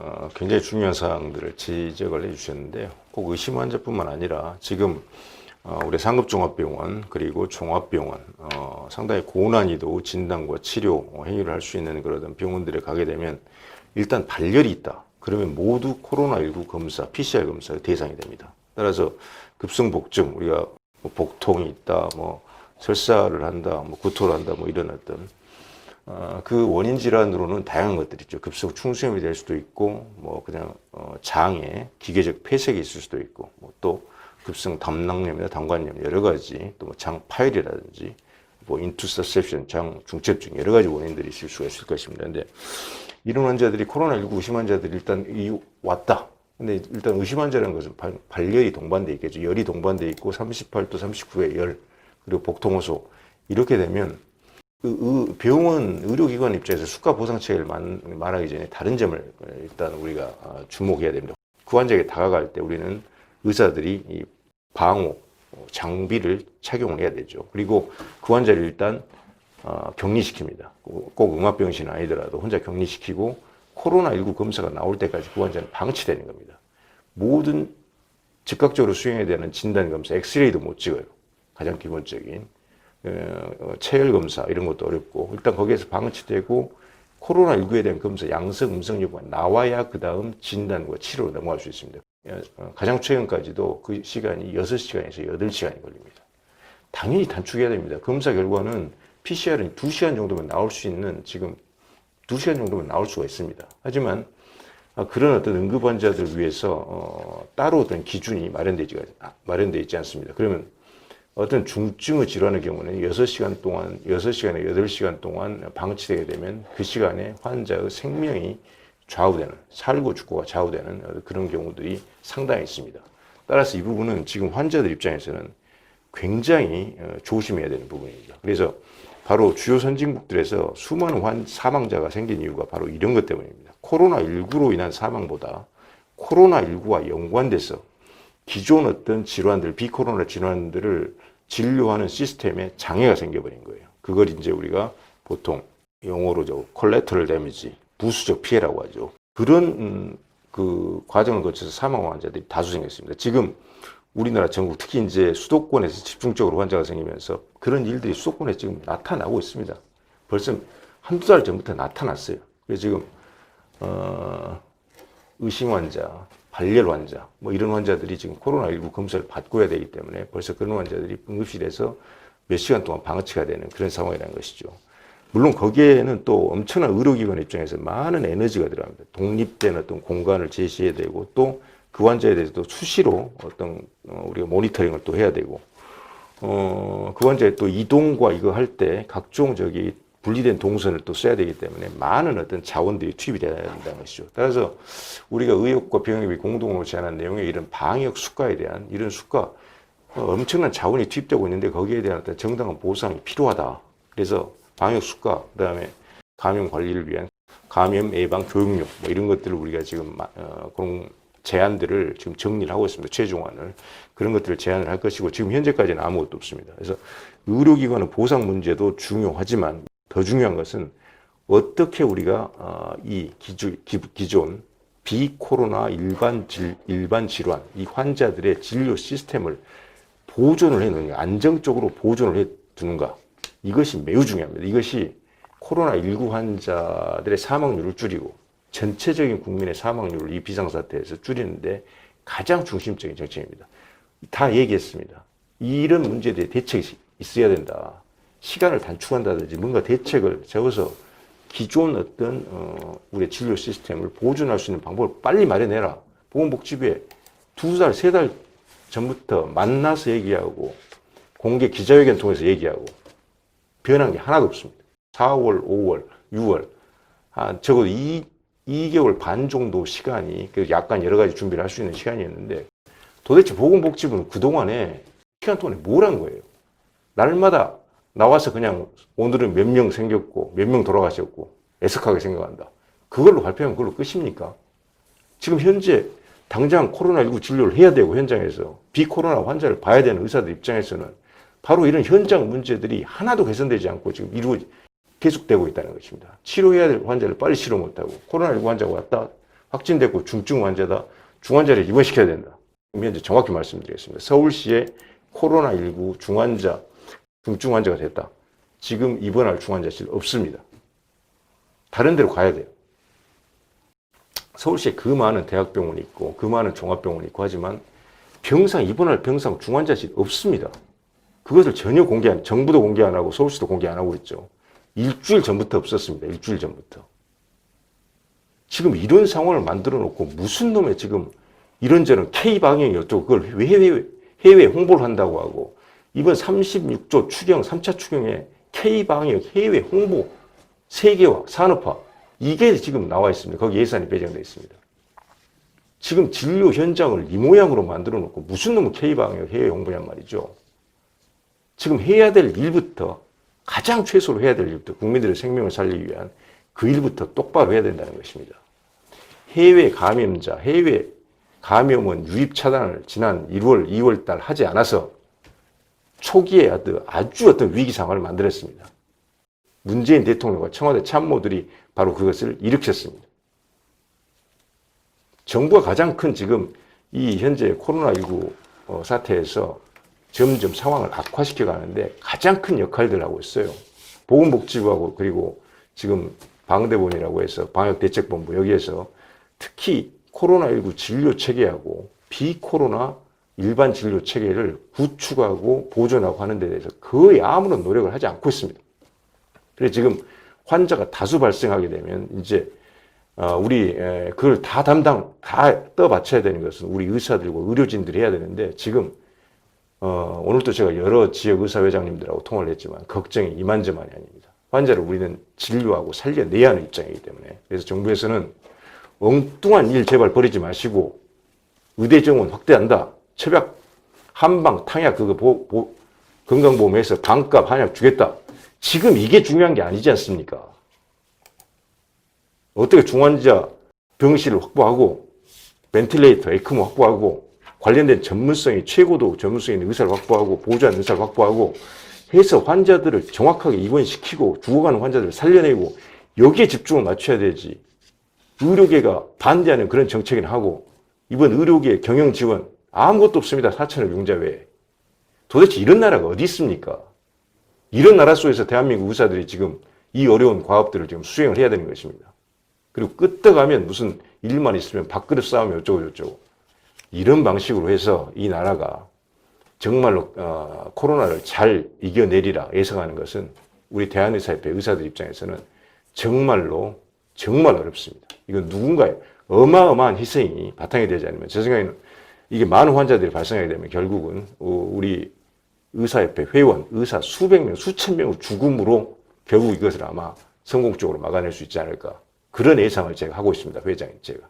어, 굉장히 중요한 사항들을 지적을 해주셨는데요. 꼭 의심 환자뿐만 아니라 지금 어, 우리 상급종합병원 그리고 종합병원 어, 상당히 고난이도 진단과 치료 어, 행위를 할 수 있는 그런 병원들에 가게 되면 일단 발열이 있다. 그러면 모두 코로나19 검사, PCR 검사의 대상이 됩니다. 따라서 급성복증, 우리가 뭐 복통이 있다, 뭐 설사를 한다, 뭐 구토를 한다, 뭐 이런 어떤 어, 그 원인 질환으로는 다양한 것들이 있죠. 급성 충수염이 될 수도 있고, 뭐 그냥 어, 장에 기계적 폐색이 있을 수도 있고, 뭐 또 급성 담낭염이나 당관염 여러 가지, 또뭐장 파열이라든지, 뭐 인투서셉션, 장 중첩증 여러 가지 원인들이 있을 수가 있을 것입니다. 근데 이런 환자들이 코로나19 의심 환자들이 일단 이 왔다. 근데 일단 의심 환자라는 것은 발, 발열이 동반돼 있겠죠. 열이 동반돼 있고 38도 39의 열 그리고 복통 호소 이렇게 되면 그 의- 병원 의료기관 입장에서 수가 보상책을 만- 말하기 전에 다른 점을 일단 우리가 아, 주목해야 됩니다. 그 환자에게 다가갈 때 우리는 의사들이 이 방호 어, 장비를 착용을 해야 되죠. 그리고 그 환자를 일단 어, 격리시킵니다. 꼭- 꼭 응압병실 아니더라도 혼자 격리시키고 코로나19 검사가 나올 때까지 그 환자는 방치되는 겁니다. 모든 즉각적으로 수행해야 되는 진단 검사, 엑스레이도 못 찍어요. 가장 기본적인 어, 체열 검사 이런 것도 어렵고 일단 거기에서 방치되고 코로나19에 대한 검사 양성 음성 여부가 나와야 그 다음 진단과 치료로 넘어갈 수 있습니다. 어, 가장 최근까지도 그 시간이 6시간에서 8시간이 걸립니다. 당연히 단축해야 됩니다. 검사 결과는 PCR은 2시간 정도면 나올 수 있는 지금 2시간 정도면 나올 수가 있습니다. 하지만 아, 그런 어떤 응급 환자들 위해서 어, 따로 어떤 기준이 마련되지 마련되어 있지 않습니다. 그러면 어떤 중증의 질환의 경우는 6시간 동안, 6시간에 8시간 동안 방치되게 되면 그 시간에 환자의 생명이 좌우되는, 살고 죽고가 좌우되는 그런 경우들이 상당히 있습니다. 따라서 이 부분은 지금 환자들 입장에서는 굉장히 어, 조심해야 되는 부분입니다. 그래서 바로 주요 선진국들에서 수많은 환, 사망자가 생긴 이유가 바로 이런 것 때문입니다. 코로나19로 인한 사망보다 코로나19와 연관돼서 기존 어떤 질환들, 비코로나 질환들을 진료하는 시스템에 장애가 생겨버린 거예요. 그걸 이제 우리가 보통 용어로 저 콜레터럴 데미지, 부수적 피해라고 하죠. 그런 음, 그 과정을 거쳐서 사망 환자들이 다수 생겼습니다. 지금 우리나라 전국 특히 이제 수도권에서 집중적으로 환자가 생기면서 그런 일들이 수도권에 지금 나타나고 있습니다. 벌써 한두 달 전부터 나타났어요. 그래서 지금 어, 의심 환자, 발열 환자, 뭐 이런 환자들이 지금 코로나19 검사를 해야 되기 때문에 벌써 그런 환자들이 응급실에서 몇 시간 동안 방치가 되는 그런 상황이라는 것이죠. 물론 거기에는 또 엄청난 의료기관 입장에서 많은 에너지가 들어갑니다. 독립된 어떤 공간을 제시해야 되고 또 그 환자에 대해서도 수시로 어떤 어, 우리가 모니터링을 또 해야 되고 어, 그 환자의 또 이동과 이거 할 때 각종 저기 분리된 동선을 또 써야 되기 때문에 많은 어떤 자원들이 투입이 돼야 된다는 것이죠. 따라서 우리가 의협과 병역이 공동으로 제안한 내용의 이런 방역 수가에 대한 이런 수가 어, 엄청난 자원이 투입되고 있는데 거기에 대한 어떤 정당한 보상이 필요하다. 그래서 방역 수가, 그 다음에 감염 관리를 위한 감염 예방 교육력 뭐 이런 것들을 우리가 지금 마- 어, 그런 제안들을 지금 정리를 하고 있습니다. 최종안을 그런 것들을 제안을 할 것이고 지금 현재까지는 아무것도 없습니다. 그래서 의료기관의 보상 문제도 중요하지만 더 중요한 것은 어떻게 우리가 어, 이 기존 비코로나 일반 질, 일반 질환 이 환자들의 진료 시스템을 보존을 해놓는가 안정적으로 보존을 해 두는가 이것이 매우 중요합니다. 이것이 코로나19 환자들의 사망률을 줄이고 전체적인 국민의 사망률을 이 비상사태에서 줄이는데 가장 중심적인 정책입니다. 다 얘기했습니다. 이런 문제에 대해 대책이 있어야 된다. 시간을 단축한다든지 뭔가 대책을 세워서 기존 어떤 어, 우리의 진료 시스템을 보존할 수 있는 방법을 빨리 마련해라. 보건복지부에 두 달, 세 달 전부터 만나서 얘기하고 공개 기자회견 통해서 얘기하고 변한 게 하나도 없습니다. 4월, 5월, 6월 한 적어도 2, 2개월 반 정도 시간이 그 약간 여러 가지 준비를 할 수 있는 시간이었는데 도대체 보건복지부는 그동안에 시간 동안에 뭘 한 거예요? 날마다 나와서 그냥 오늘은 몇 명 생겼고 몇 명 돌아가셨고 애석하게 생각한다. 그걸로 발표하면 그걸로 끝입니까? 지금 현재 당장 코로나19 진료를 해야 되고 현장에서 비코로나 환자를 봐야 되는 의사들 입장에서는 바로 이런 현장 문제들이 하나도 개선되지 않고 지금 이루어 계속되고 있다는 것입니다. 치료해야 될 환자를 빨리 치료 못하고 코로나19 환자가 왔다 확진됐고 중증 환자다. 중환자를 입원시켜야 된다. 현재 정확히 말씀드리겠습니다. 서울시에 코로나19 중환자, 중증 환자가 됐다. 지금 입원할 중환자실 없습니다. 다른 데로 가야 돼요. 서울시에 그 많은 대학병원이 있고 그 많은 종합병원이 있고 하지만 병상 입원할 병상 중환자실 없습니다. 그것을 전혀 공개 안, 정부도 공개 안 하고 서울시도 공개 안 하고 있죠. 일주일 전부터 없었습니다. 일주일 전부터. 지금 이런 상황을 만들어 놓고 무슨 놈의 지금 이런저런 K 방향이 어쩌고 그걸 해외, 해외 홍보를 한다고 하고 이번 36조 추경, 3차 추경에 K 방역 해외 홍보 세계화, 산업화 이게 지금 나와 있습니다. 거기 예산이 배정되어 있습니다. 지금 진료 현장을 이 모양으로 만들어 놓고 무슨 놈의 K 방역 해외 홍보냔 말이죠. 지금 해야 될 일부터 가장 최소로 해야 될 일부터 국민들의 생명을 살리기 위한 그 일부터 똑바로 해야 된다는 것입니다. 해외 감염자, 해외 감염원 유입 차단을 지난 1월, 2월 달 하지 않아서 초기에 아주 어떤 위기 상황을 만들었습니다. 문재인 대통령과 청와대 참모들이 바로 그것을 일으켰습니다. 정부가 가장 큰 지금 이 현재 코로나19 어, 사태에서 점점 상황을 악화시켜 가는데 가장 큰 역할들을 하고 있어요. 보건복지부하고 그리고 지금 방대본이라고 해서 방역대책본부 여기에서 특히 코로나19 진료 체계하고 비코로나 일반 진료 체계를 구축하고 보존하고 하는 데 대해서 거의 아무런 노력을 하지 않고 있습니다. 그래서 지금 환자가 다수 발생하게 되면 이제 어, 우리 에, 그걸 다 담당 다 떠받쳐야 되는 것은 우리 의사들과 의료진들이 해야 되는데 지금 어, 오늘도 제가 여러 지역 의사 회장님들하고 통화를 했지만 걱정이 이만저만이 아닙니다. 환자를 우리는 진료하고 살려내야 하는 입장이기 때문에 그래서 정부에서는 엉뚱한 일 제발 버리지 마시고 의대 정원 확대한다. 처약 한방 탕약 그거 보, 보, 건강보험에서 반값 한약 주겠다. 지금 이게 중요한 게 아니지 않습니까? 어떻게 중환자 병실을 확보하고 벤틸레이터, 에크모 확보하고 관련된 전문성이 최고도 전문성 있는 의사를 확보하고 보호자는 의사를 확보하고 해서 환자들을 정확하게 입원시키고 죽어가는 환자들을 살려내고 여기에 집중을 맞춰야 되지. 의료계가 반대하는 그런 정책을 하고 이번 의료계 경영 지원 아무것도 없습니다. 4천억 융자 외에. 도대체 이런 나라가 어디 있습니까? 이런 나라 속에서 대한민국 의사들이 지금 이 어려운 과업들을 지금 수행을 해야 되는 것입니다. 그리고 끄떡하면 무슨 일만 있으면 밥그릇 싸움이 어쩌고 저쩌고 이런 방식으로 해서 이 나라가 정말로 어, 코로나를 잘 이겨내리라 예상하는 것은 우리 대한의사협회 의사들 입장에서는 정말로 정말 어렵습니다. 이건 누군가의 어마어마한 희생이 바탕이 되지 않으면 제 생각에는 이게 많은 환자들이 발생하게 되면 결국은 어, 우리 의사협회 회원, 의사 수백 명, 수천 명의 죽음으로 결국 이것을 아마 성공적으로 막아낼 수 있지 않을까. 그런 예상을 제가 하고 있습니다. 회장님 제가.